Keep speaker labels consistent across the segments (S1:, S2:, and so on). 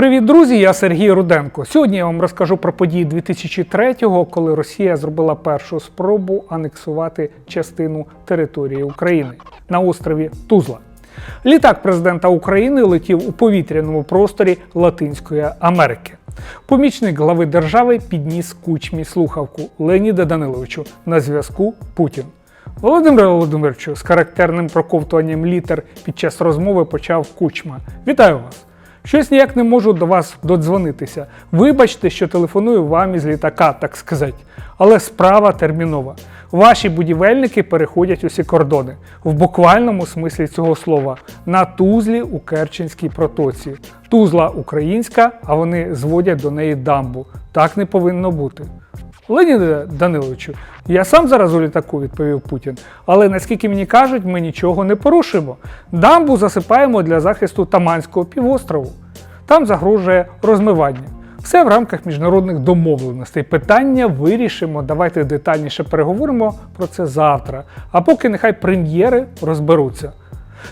S1: привіт, друзі! Я Сергій Руденко. Сьогодні я вам розкажу про події 2003-го, коли Росія зробила першу спробу анексувати частину території України на острові Тузла. Літак президента України летів у повітряному просторі Латинської Америки. Помічник глави держави підніс кучмі слухавку Леоніда Даниловичу на зв'язку Путін. Володимир Володимировичу з характерним проковтуванням літер під час розмови почав кучма. Вітаю вас! Щось ніяк не можу до вас додзвонитися. Вибачте, що телефоную вам із літака, так сказати. Але справа термінова. Ваші будівельники переходять усі кордони в буквальному смислі цього слова на тузлі у Керченській протоці. Тузла українська, а вони зводять до неї дамбу. Так не повинно бути. Леоніде Даниловичу, я сам зараз у літаку, відповів Путін. Але наскільки мені кажуть, ми нічого не порушимо. Дамбу засипаємо для захисту Таманського півострову. Там загрожує розмивання. Все в рамках міжнародних домовленостей. Питання вирішимо. Давайте детальніше переговоримо про це завтра. А поки нехай прем'єри розберуться.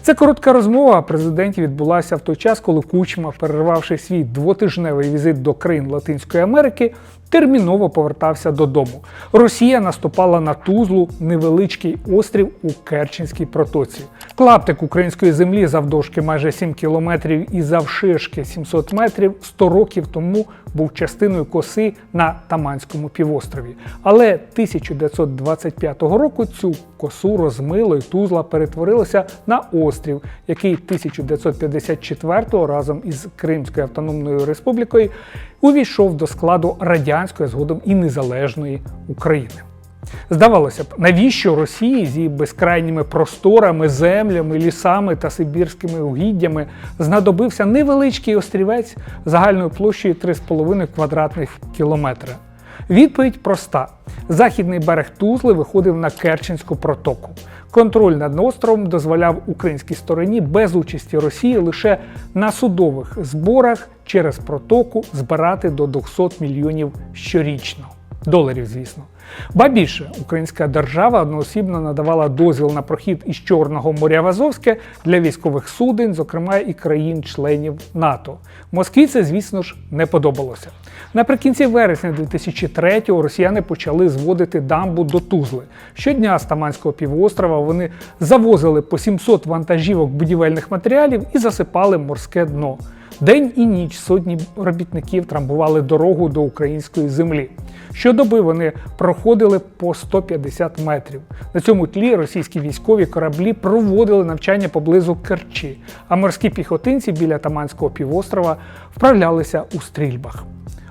S1: Це коротка розмова президентів відбулася в той час, коли Кучма, перервавши свій двотижневий візит до країн Латинської Америки, терміново повертався додому. Росія наступала на Тузлу, невеличкий острів у Керченській протоці. Клаптик української землі завдовжки майже 7 кілометрів і завширшки 700 метрів 100 років тому був частиною коси на Таманському півострові. Але 1925 року цю косу розмило і Тузла перетворилася на острів, який 1954 разом із Кримською автономною республікою увійшов до складу радянської згодом і незалежної України. Здавалося б, навіщо Росії зі безкрайніми просторами, землями, лісами та сибірськими угіддями знадобився невеличкий острівець загальною площею 3,5 квадратних кілометра? Відповідь проста: західний берег Тузли виходив на Керченську протоку. Контроль над островом дозволяв українській стороні без участі Росії лише на судових зборах через протоку збирати до 200 мільйонів щорічно. Доларів, звісно. Ба більше, українська держава одноосібно надавала дозвіл на прохід із Чорного моря в Азовське для військових суден, зокрема і країн-членів НАТО. Москві це, звісно ж, не подобалося. Наприкінці вересня 2003-го росіяни почали зводити дамбу до Тузли. Щодня з Таманського півострова вони завозили по 700 вантажівок будівельних матеріалів і засипали морське дно. День і ніч сотні робітників трамбували дорогу до української землі. Щодоби вони проходили по 150 метрів. На цьому тлі російські військові кораблі проводили навчання поблизу Керчі, а морські піхотинці біля Таманського півострова вправлялися у стрільбах.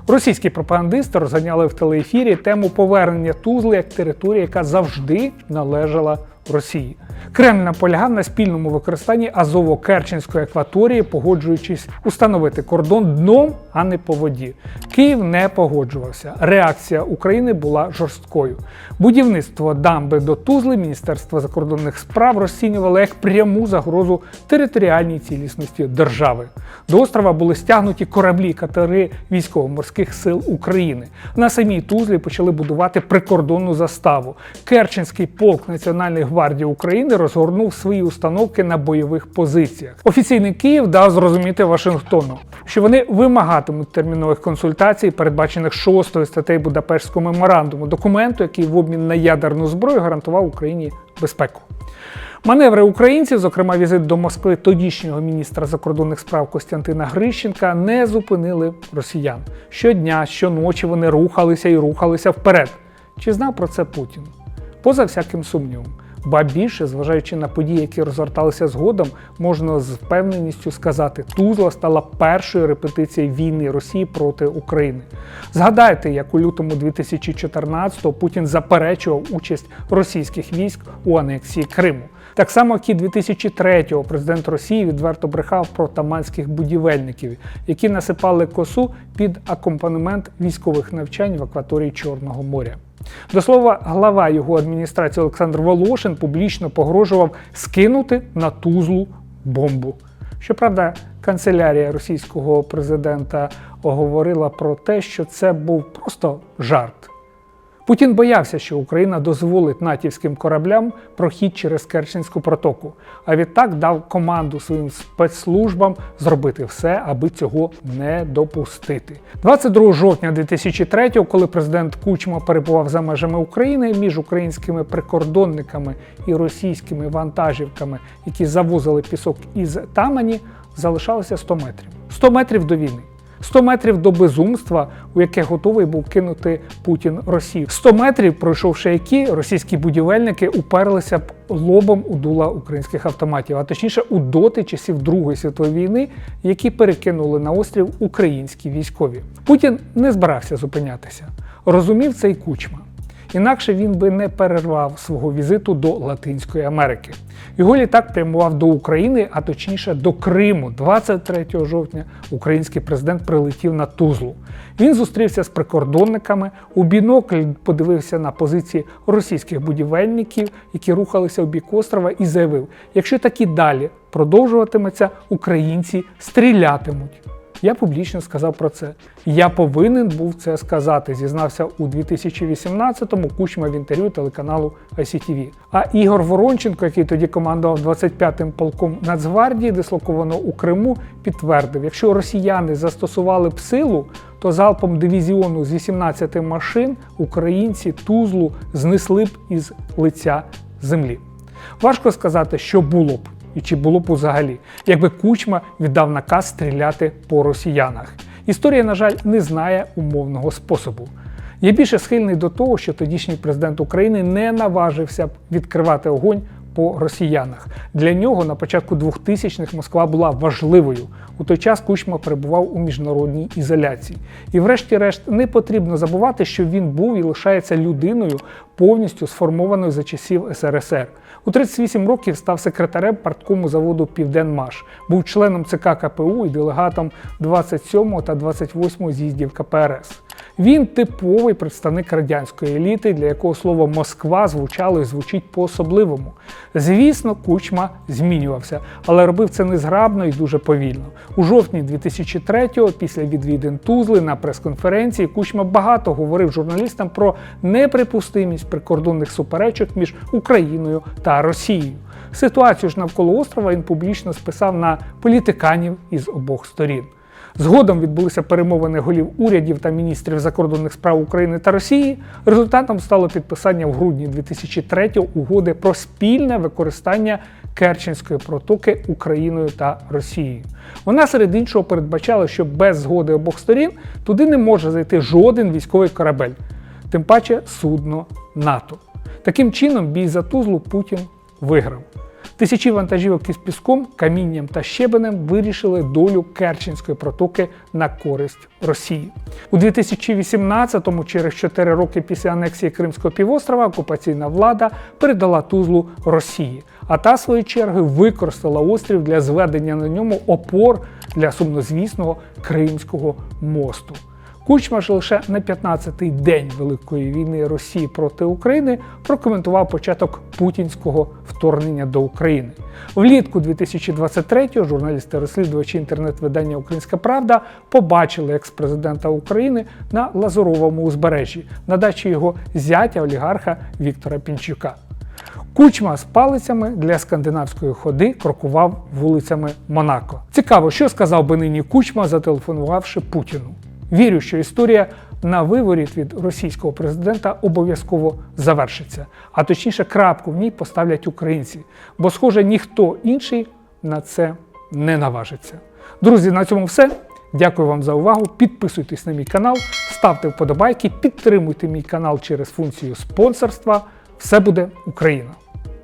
S1: Російські пропагандисти розганяли в телеефірі тему повернення Тузли як території, яка завжди належала Росії. Кремль наполягав на спільному використанні Азово-Керченської акваторії, погоджуючись установити кордон дном, а не по воді. Київ не погоджувався. Реакція України була жорсткою. Будівництво дамби до Тузли Міністерство закордонних справ розцінювало як пряму загрозу територіальній цілісності держави. До острова були стягнуті кораблі катери військово-морських сил України. На самій Тузлі почали будувати прикордонну заставу. Керченський полк Національної гвардії України розгорнув свої установки на бойових позиціях. Офіційний Київ дав зрозуміти Вашингтону, що вони вимагатимуть термінових консультацій, передбачених шостою статтею Будапештського меморандуму, документу, який в обмін на ядерну зброю гарантував Україні безпеку. Маневри українців, зокрема візит до Москви тодішнього міністра закордонних справ Костянтина Грищенка, не зупинили росіян. Щодня, щоночі вони рухалися і рухалися вперед. Чи знав про це Путін? Поза всяким сумнівом. Ба більше, зважаючи на події, які розгорталися згодом, можна з впевненістю сказати, Тузла стала першою репетицією війни Росії проти України. Згадайте, як у лютому 2014-го Путін заперечував участь російських військ у анексії Криму. Так само, як і 2003-го президент Росії відверто брехав про таманських будівельників, які насипали косу під акомпанемент військових навчань в акваторії Чорного моря. До слова, глава його адміністрації Олександр Волошин публічно погрожував скинути на тузлу бомбу. Щоправда, канцелярія російського президента оговорила про те, що це був просто жарт. Путін боявся, що Україна дозволить натівським кораблям прохід через Керченську протоку, а відтак дав команду своїм спецслужбам зробити все, аби цього не допустити. 22 жовтня 2003 коли президент Кучма перебував за межами України між українськими прикордонниками і російськими вантажівками, які завозили пісок із Тамані, залишалося 100 метрів. 100 метрів до війни. 100 метрів до безумства, у яке готовий був кинути Путін Росію. 100 метрів, пройшовши які російські будівельники уперлися б лобом у дула українських автоматів, а точніше у доти часів Другої світової війни, які перекинули на острів українські військові. Путін не збирався зупинятися. Розумів це й кучма. Інакше він би не перервав свого візиту до Латинської Америки. Його літак прямував до України, а точніше до Криму. 23 жовтня український президент прилетів на Тузлу. Він зустрівся з прикордонниками, у бінокль подивився на позиції російських будівельників, які рухалися у бік острова, і заявив: якщо так і далі продовжуватиметься, українці стрілятимуть. Я публічно сказав про це. Я повинен був це сказати, зізнався у 2018-му кучма в інтерв'ю телеканалу ICTV. А Ігор Воронченко, який тоді командував 25-м полком Нацгвардії, дислоковано у Криму, підтвердив, якщо росіяни застосували б силу, то залпом дивізіону з 18 машин українці Тузлу знесли б із лиця землі. Важко сказати, що було б і чи було б взагалі, якби Кучма віддав наказ стріляти по росіянах. Історія, на жаль, не знає умовного способу. Я більше схильний до того, що тодішній президент України не наважився б відкривати огонь по росіянах. Для нього на початку 2000-х Москва була важливою. У той час Кучма перебував у міжнародній ізоляції. І, врешті-решт, не потрібно забувати, що він був і лишається людиною, повністю сформованою за часів СРСР. У 38 років став секретарем парткому заводу Південмаш, був членом ЦК КПУ і делегатом 27 та 28 з'їздів КПРС. Він типовий представник радянської еліти, для якого слово Москва звучало і звучить по-особливому. Звісно, кучма змінювався, але робив це незграбно і дуже повільно. У жовтні 2003-го, після відвідин Тузли на прес-конференції, Кучма багато говорив журналістам про неприпустимість прикордонних суперечок між Україною та Росією. Ситуацію ж навколо острова він публічно списав на політиканів із обох сторін. Згодом відбулися перемовини голів урядів та міністрів закордонних справ України та Росії. Результатом стало підписання в грудні 2003 угоди про спільне використання Керченської протоки Україною та Росією. Вона серед іншого передбачала, що без згоди обох сторін туди не може зайти жоден військовий корабель, тим паче судно НАТО. Таким чином, бій за Тузлу Путін виграв. Тисячі вантажівок із піском, камінням та щебенем вирішили долю Керченської протоки на користь Росії. У 2018-му, через 4 роки після анексії Кримського півострова, окупаційна влада передала Тузлу Росії, а та, своєю чергою, використала острів для зведення на ньому опор для сумнозвісного Кримського мосту. Кучма ж лише на 15-й день Великої війни Росії проти України прокоментував початок путінського вторгнення до України. Влітку 2023-го журналісти-розслідувачі інтернет-видання Українська Правда побачили екс-президента України на Лазуровому узбережжі на дачі його зятя олігарха Віктора Пінчука. Кучма з палицями для скандинавської ходи крокував вулицями Монако. Цікаво, що сказав би нині Кучма, зателефонувавши Путіну. Вірю, що історія на виворіт від російського президента обов'язково завершиться, а точніше, крапку в ній поставлять українці, бо, схоже, ніхто інший на це не наважиться. Друзі, на цьому все. Дякую вам за увагу. Підписуйтесь на мій канал, ставте вподобайки, підтримуйте мій канал через функцію спонсорства. Все буде Україна!